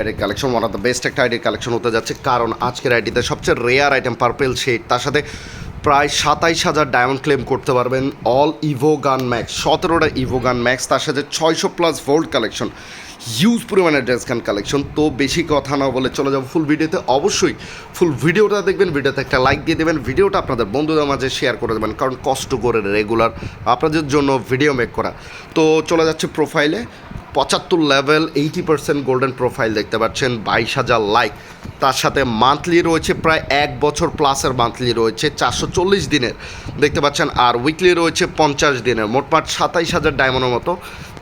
আইডির collection one of the best একটা আইডির কালেকশন হতে যাচ্ছে। কারণ আজকের আইডিতে সবচেয়ে রেয়ার আইটেম পার্পেল শেড তার সাথে প্রায় সাতাইশ হাজার ডায়মন্ড ক্লেম করতে পারবেন। অল ইভো গান ম্যাক্স সতেরোটা ইভো গান ম্যাক্স তার সাথে ছয়শো প্লাস ভোল্ট কালেকশন হিউজ পরিমাণের ড্রেস গান কালেকশন তো বেশি কথা না বলে চলে যাব ফুল ভিডিওতে অবশ্যই ফুল ভিডিওটা দেখবেন ভিডিওতে একটা লাইক দিয়ে দেবেন। ভিডিওটা আপনাদের বন্ধুদের মাঝে শেয়ার করে দেবেন, কারণ কষ্ট করে রেগুলার আপনাদের জন্য ভিডিও মেক করা। তো চলে যাচ্ছে প্রোফাইলে পঁচাত্তর level eighty percent golden profile দেখতে পাচ্ছেন, বাইশ হাজার লাইক তার সাথে মান্থলি রয়েছে প্রায় এক বছর প্লাসের মান্থলি রয়েছে, চারশো চল্লিশ দিনের। দেখতে পাচ্ছেন, আর উইকলি রয়েছে পঞ্চাশ দিনের মোটমাট সাতাইশ হাজার ডায়মন্ডের মতো।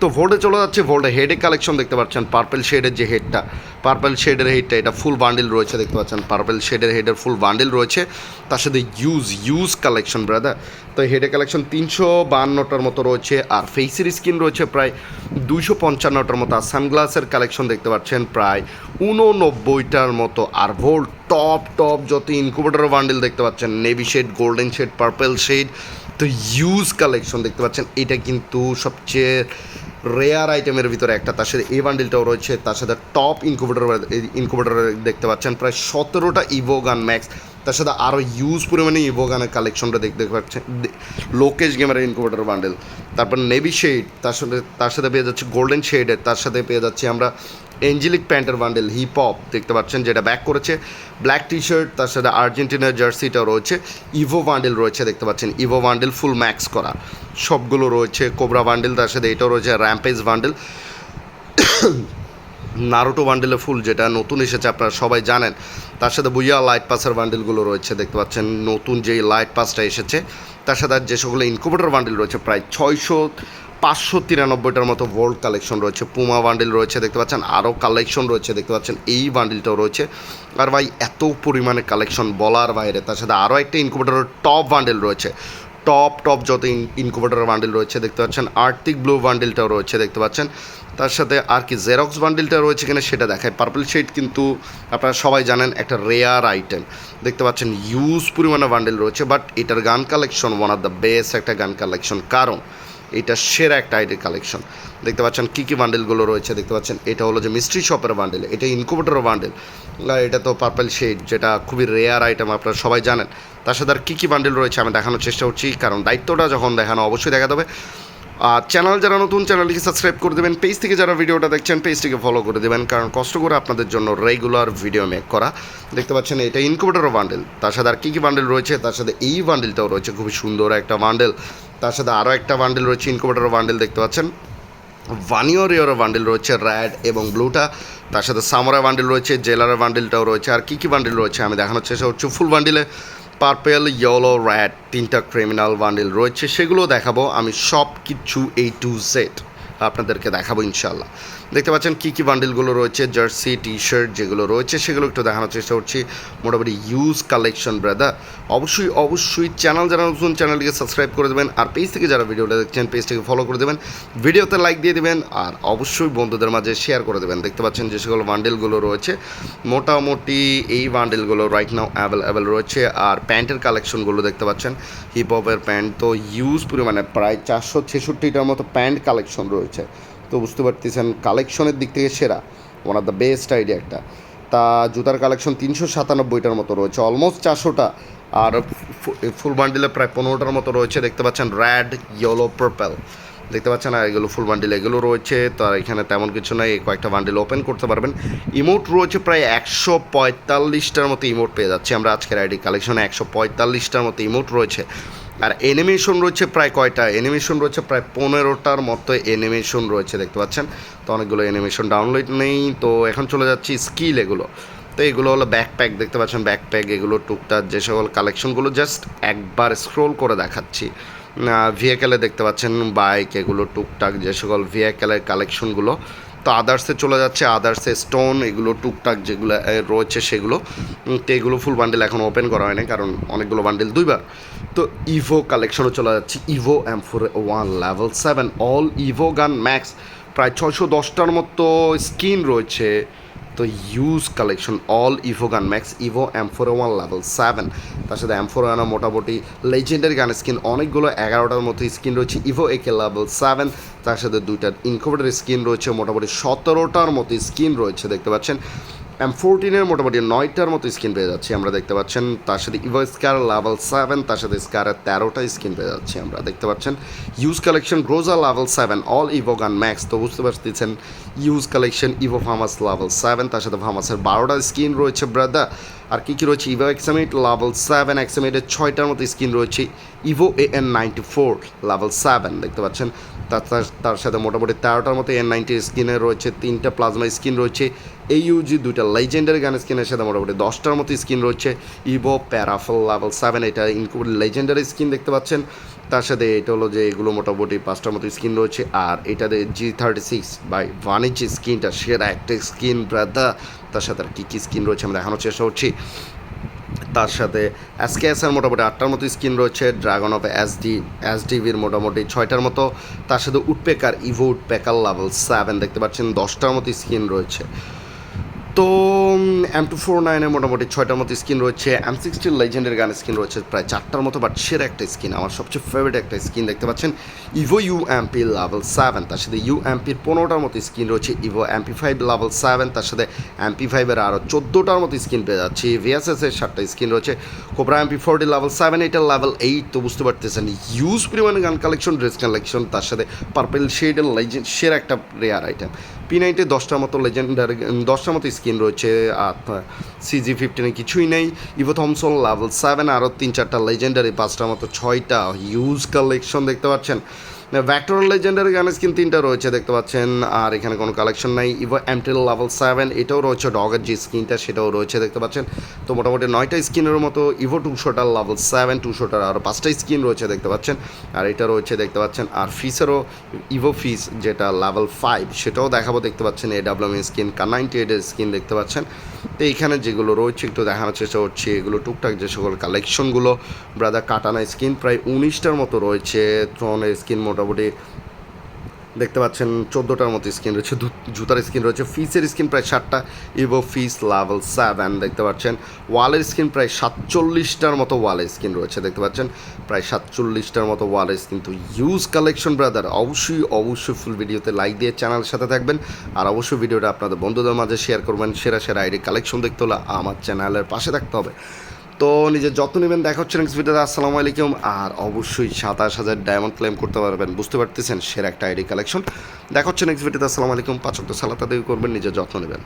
তো ভোল্টে চলে যাচ্ছে ভোল্টে হেডে কালেকশন দেখতে পাচ্ছেন পার্পেল শেডের যে হেডটা পার্পেল শেডের হেডটা এটা ফুল বান্ডিল রয়েছে, দেখতে পাচ্ছেন। পার্পেল শেডের হেডের ফুল বান্ডিল রয়েছে। তার সাথে ইউজ ইউজ কালেকশন ব্রাদার তো হেডে কালেকশন তিনশো বাহান্নটার মতো রয়েছে, আর ফেসের স্কিন রয়েছে প্রায় দুইশো পঞ্চান্নটার মতো, আর সানগ্লাসের কালেকশন দেখতে পাচ্ছেন প্রায় উননব্বইটার মতো। আর ভোল্ট টপ টপ যত ইনকুবেটর বান্ডিল দেখতে পাচ্ছেন navy shade golden shade purple shade তো ইউজ কালেকশন দেখতে পাচ্ছেন। এটা কিন্তু সবচেয়ে রেয়ার আইটেমের ভিতরে একটা, তার সাথে এই বান্ডিলটাও রয়েছে, তার সাথে টপ ইনকুবেটর ইনকুবেটর দেখতে পাচ্ছেন, প্রায় সতেরোটা ইভো গান ম্যাক্স তার সাথে আরও ইউজ পরিমাণে ইভো গানের কালেকশনটা দেখতে পাচ্ছেন। লোকেশ গেমের ইনকুবেটর বান্ডেল তারপর নেভি শেড তার সাথে তার সাথে পেয়ে যাচ্ছে গোল্ডেন শেডের তার সাথে পেয়ে যাচ্ছি আমরা এঞ্জেলিক প্যান্টের বান্ডেল হিপ হপ দেখতে পাচ্ছেন, যেটা ব্যাক করেছে। ব্ল্যাক টি শার্ট তার সাথে আর্জেন্টিনার জার্সিটাও রয়েছে। ইভো বান্ডেল রয়েছে, দেখতে পাচ্ছেন। ইভো বান্ডেল ফুল ম্যাক্স করা। সবগুলো রয়েছে। কোবরা বান্ডেল তার সাথে এটাও রয়েছে। র্যাম্পেজ বান্ডেল নারুটো বান্ডেলে ফুল যেটা নতুন এসেছে, আপনারা সবাই জানেন। তার সাথে বুইয়া লাইট পাসের বান্ডেলগুলো রয়েছে, দেখতে পাচ্ছেন। নতুন যেই লাইট পাসটা এসেছে, তার সাথে আর যে সকলে ইনকুবেটর বান্ডেল রয়েছে, প্রায় ছয়শো পাঁচশো তিরানব্বইটার মতো ভোল্ট কালেকশন রয়েছে। পুমা বান্ডেল রয়েছে, দেখতে পাচ্ছেন। আরও কালেকশন রয়েছে, দেখতে পাচ্ছেন। এই বান্ডেলটাও রয়েছে। আর ভাই, এত পরিমাণে কালেকশন বলার বাইরে, তার সাথে আরও একটা ইনকুবেটরের টপ বান্ডেল রয়েছে। টপ টপ যত ইনকুবেটার বান্ডেল রয়েছে দেখতে পাচ্ছেন আর্থিক ব্লু বান্ডেলটাও রয়েছে দেখতে পাচ্ছেন। তার সাথে আর কি জেরক্স বান্ডেলটা রয়েছে কিনা সেটা দেখায়। পার্পল শেড কিন্তু আপনারা সবাই জানেন একটা রেয়ার আইটেম দেখতে পাচ্ছেন ইউজ পরিমাণে বান্ডেল রয়েছে বাট এটার gun collection one of the best একটা গান কালেকশন কারণ এটা সেরা একটা আইডির কালেকশন। দেখতে পাচ্ছেন কী কী বান্ডেলগুলো রয়েছে, দেখতে পাচ্ছেন? এটা হলো যে মিস্ট্রি শপের বান্ডেল এটা ইনকুবেটরের বান্ডেল এটা তো পার্পেল শেড যেটা খুবই রেয়ার আইটেম আপনারা সবাই জানেন। তার সাথে আর কী কী বান্ডেল রয়েছে আমি দেখানোর চেষ্টা করছি, কারণ দায়িত্বটা যখন দেখানো, অবশ্যই দেখা দেবে আর চ্যানেল যারা নতুন চ্যানেলটিকে সাবস্ক্রাইব করে দেবেন। পেজ থেকে যারা ভিডিওটা দেখছেন পেজটিকে ফলো করে দেবেন, কারণ কষ্ট করে আপনাদের জন্য রেগুলার ভিডিও মেক করা। দেখতে পাচ্ছেন, এটা ইনকুবেটর বান্ডেল তার সাথে আর কী কী বান্ডেল রয়েছে? তার সাথে এই বান্ডেলটাও রয়েছে, খুবই সুন্দর একটা বান্ডেল তার সাথে আরও একটা বান্ডেল রয়েছে ইনকুবেটর বান্ডেল দেখতে পাচ্ছেন। ভানিওর ইয়র বান্ডেল রয়েছে র্যাড এবং ব্লুটা তার সাথে সামরা বান্ডেল রয়েছে জেলারের বান্ডেলটাও রয়েছে। আর কী কী বান্ডেল রয়েছে, আমি দেখানোর চেষ্টা করছি। ফুল বান্ডেলে পার্পেল, ইয়েলো র্যাড তিনটা ক্রিমিনাল বান্ডেল রয়েছে, সেগুলো দেখাবো আমি সব কিছু এই টু সেট আপনাদেরকে দেখাবো ইনশাল্লাহ দেখতে পাচ্ছেন কী কী বান্ডেলগুলো রয়েছে জার্সি টি শার্ট যেগুলো রয়েছে, সেগুলো একটু দেখানোর চেষ্টা করছি। মোটামুটি ইউজ কালেকশন ব্রাদার অবশ্যই অবশ্যই চ্যানেল যারা নতুন চ্যানেলটিকে সাবস্ক্রাইব করে দেবেন আর পেজ থেকে যারা ভিডিওটা দেখছেন পেজটিকে ফলো করে দেবেন ভিডিওতে লাইক দিয়ে দেবেন আর অবশ্যই বন্ধুদের মাঝে শেয়ার করে দেবেন। দেখতে পাচ্ছেন যে সকল বান্ডেলগুলো রয়েছে, মোটামুটি এই বান্ডেলগুলো রাইট নাও অ্যাভেলেবেল রয়েছে আর প্যান্টের কালেকশনগুলো দেখতে পাচ্ছেন। হিপ হপের প্যান্ট তো ইউজ পরিমাণে, প্রায় চারশো ছেষট্টিটার মতো প্যান্ট কালেকশন রয়েছে। তো বুঝতে পারতেছেন, কালেকশনের দিক থেকে সেরা one of the best idea একটা। তা জুতার কালেকশন তিনশো সাতানব্বইটার মতো রয়েছে অলমোস্ট চারশোটা। আর ফুল বান্ডিলে প্রায় পনেরোটার মতো রয়েছে, দেখতে পাচ্ছেন র্যাড ইয়েলো পার্পেল দেখতে পাচ্ছেন, আর এগুলো ফুল বান্ডিল এগুলো রয়েছে, তো আর এখানে তেমন কিছু নাই কয়েকটা বান্ডিল ওপেন করতে পারবেন। ইমোট রয়েছে প্রায় একশো পঁয়তাল্লিশটার মতো ইমোট পেয়ে যাচ্ছি আমরা আজকের আইডি কালেকশনে, একশো পঁয়তাল্লিশটার মতো ইমোট রয়েছে। আর অ্যানিমেশন রয়েছে প্রায় কয়টা? অ্যানিমেশন রয়েছে প্রায় পনেরোটার মতো অ্যানিমেশন রয়েছে, দেখতে পাচ্ছেন? তো অনেকগুলো অ্যানিমেশন ডাউনলোড নেই, তো এখন চলে যাচ্ছি স্কিল এগুলো। তো এগুলো হলো ব্যাকপ্যাক দেখতে পাচ্ছেন? ব্যাকপ্যাক এগুলো, টুকটাক যে সকল কালেকশনগুলো জাস্ট একবার স্ক্রোল করে দেখাচ্ছি। ভিএকেলে দেখতে পাচ্ছেন? বাইক এগুলো, টুকটাক যে সকল ভিএকেলের কালেকশনগুলো তো আদার্সে চলে যাচ্ছে আদার্সে স্টোন এগুলো, টুকটাক যেগুলো রয়েছে সেগুলো। তো এগুলো ফুল বান্ডেল এখন ওপেন করা হয়নি, কারণ অনেকগুলো বান্ডেল দুইবার। তো ইভো কালেকশনও চলে যাচ্ছে। Evo M four one level seven all evo gun max প্রায় ছয়শো দশটার মতো স্কিন রয়েছে। তো huge collection all evo gun max evo M four one level seven তার সাথে এম ফোর ওয়ান মোটামুটি লেজেন্ডারি গান স্কিন অনেকগুলো এগারোটার মতো স্কিন রয়েছে। ইভো একে লেভেল সেভেন তার সাথে দুইটার ইনকোভেটার স্কিন রয়েছে। মোটামুটি সতেরোটার মতো স্কিন রয়েছে, দেখতে পাচ্ছেন। এম ফোরটিনের মোটামুটি নয়টার মতো স্কিন পেয়ে যাচ্ছি আমরা, দেখতে পাচ্ছেন। তার সাথে ইভো স্কার লেভেল সেভেন তার সাথে স্কারের তেরোটা স্কিন পেয়ে যাচ্ছি আমরা, দেখতে পাচ্ছেন। ইউজ কালেকশন রোজা level seven all evo gun max তো বুঝতে পারতেছেন। Huge collection evo famas level seven তার সাথে ফার্মাসের বারোটা স্কিন রয়েছে ব্রাদা আর কি কি রয়েছে? ইভো এক্সামিট লেভেল সেভেন এক্সামিটের ছয়টার মতো স্কিন রয়েছে। Evo A N ninety four level seven দেখতে পাচ্ছেন? তার, তার- সাথে মোটামুটি তেরোটার মতো এন নাইনটি স্কিনে রয়েছে, তিনটা প্লাজমা স্কিন রয়েছে। এই ইউজি দুইটা লেজেন্ডারি গান স্কিনের সাথে মোটামুটি দশটার মতো স্কিন রয়েছে। ইভো প্যারাফল লেভেল সেভেন এটা ইনক্লুড লেজেন্ডারি স্কিন দেখতে পাচ্ছেন? তার সাথে এটা হলো যে এগুলো মোটামুটি পাঁচটার মতো স্কিন রয়েছে। আর এটাতে জি থার্টি সিক্স বাই বাণিজ্য স্কিনটা সেরা একটা স্কিন ব্রাদা তার সাথে আর কী কী স্কিন রয়েছে আমরা দেখানোর চেষ্টা করছি তার সাথে এসকেএসের মোটামুটি আটটার মতো স্কিন রয়েছে ড্রাগন অফ এসডি এসডিভির মোটামুটি ছয়টার মতো। তার সাথে woodpecker evo woodpecker level seven দেখতে পাচ্ছেন, দশটার মতো স্কিন রয়েছে। তো এম টু ফোর নাইনের মোটামুটি ছয়টার মতো স্কিন রয়েছে। এম সিক্সটির লেজেন্ডের গান স্কিন রয়েছে প্রায় চারটার মতো বাট সেরা একটা স্কিন। আমার সবচেয়ে ফেভারিট একটা স্কিন দেখতে পাচ্ছেন evo U MP level seven তার সাথে ইউ এমপির পনেরোটার মতো স্কিন রয়েছে evo MP five level seven তার সাথে এমপি ফাইভের আরও চোদ্দোটার মতো স্কিন পেয়ে যাচ্ছি। ভিএসএসের সাতটা স্কিন রয়েছে। Cobra MP forty level seven এটার লেভেল এইট তো বুঝতে পারতেছেন। ইউজ পরিমাণে গান কালেকশন ড্রেস কালেকশন তার সাথে পার্পেল শেডের লেজেন্ড সেরা একটা রেয়ার আইটেম পি নাইনটে দশটার মতো লেজেন্ডার দশটার মতো স্কিন রয়েছে আর সিজি ফিফটিনে কিছুই নেই। ইভো থমসন লেভেল সেভেন আরও তিন চারটা লেজেন্ডারি পাঁচটা মতো ছয়টা হিউজ কালেকশন দেখতে পাচ্ছেন। ভ্যাক্টর লেজেন্ডারি গানের স্কিন তিনটা রয়েছে, দেখতে পাচ্ছেন। আর এখানে কোনো কালেকশন নাই। ইভো এমটেল লেভেল সেভেন এটাও রয়েছে ডগের যে স্কিনটা সেটাও রয়েছে, দেখতে পাচ্ছেন। তো মোটামুটি নয়টা স্কিনের মতো ইভো টুশোটার লেভেল সেভেন টুশোটার আরও পাঁচটা স্কিন রয়েছে, দেখতে পাচ্ছেন। আর এটা রয়েছে, দেখতে পাচ্ছেন। আর ফিসেরও ইভো ফিস যেটা লেভেল ফাইভ সেটাও দেখাবো, দেখতে পাচ্ছেন। A WM skin Kar ninety এইটের স্কিন দেখতে পাচ্ছেন। তো এইখানে যেগুলো রয়েছে, একটু দেখানোর চেষ্টা করছি, এগুলো টুকটাক যে সকল কালেকশনগুলো ব্রাদার কাটানা স্কিন প্রায় উনিশটার মতো রয়েছে ট্রনের স্কিন মোটামুটি দেখতে পাচ্ছেন চোদ্দোটার মতো স্কিন রয়েছে জুতার স্কিন রয়েছে, ফিসের স্কিন প্রায় ষাটটা ইভো ফিস লেভেল সেভেন দেখতে পাচ্ছেন, ওয়ালের স্কিন প্রায় সাতচল্লিশটার মতো ওয়ালের স্কিন রয়েছে দেখতে পাচ্ছেন, প্রায় সাতচল্লিশটার মতো ওয়ালের স্কিন তো ইউজ কালেকশন ব্রাদার অবশ্যই অবশ্যই ফুল ভিডিওতে লাইক দিয়ে চ্যানেলের সাথে থাকবেন, আর অবশ্যই ভিডিওটা আপনাদের বন্ধুদের মাঝে শেয়ার করবেন, সেরা সেরা আইডি কালেকশন দেখতে হলে আমার চ্যানেলের পাশে থাকতে হবে। তো নিজের যত্ন নেবেন, দেখা হচ্ছে নেক্সট ভিডিওতে আসসালামু আলাইকুম। আর অবশ্যই সাতাশ হাজার ডায়মন্ড ক্লেম করতে পারবেন। বুঝতে পারতেছেন, সেরা একটা আইডি কালেকশন দেখা হচ্ছে নেক্সট ভিডিওতে আসসালামু আলাইকুম। পাঁচক সালাত করবেন, নিজের যত্ন নেবেন।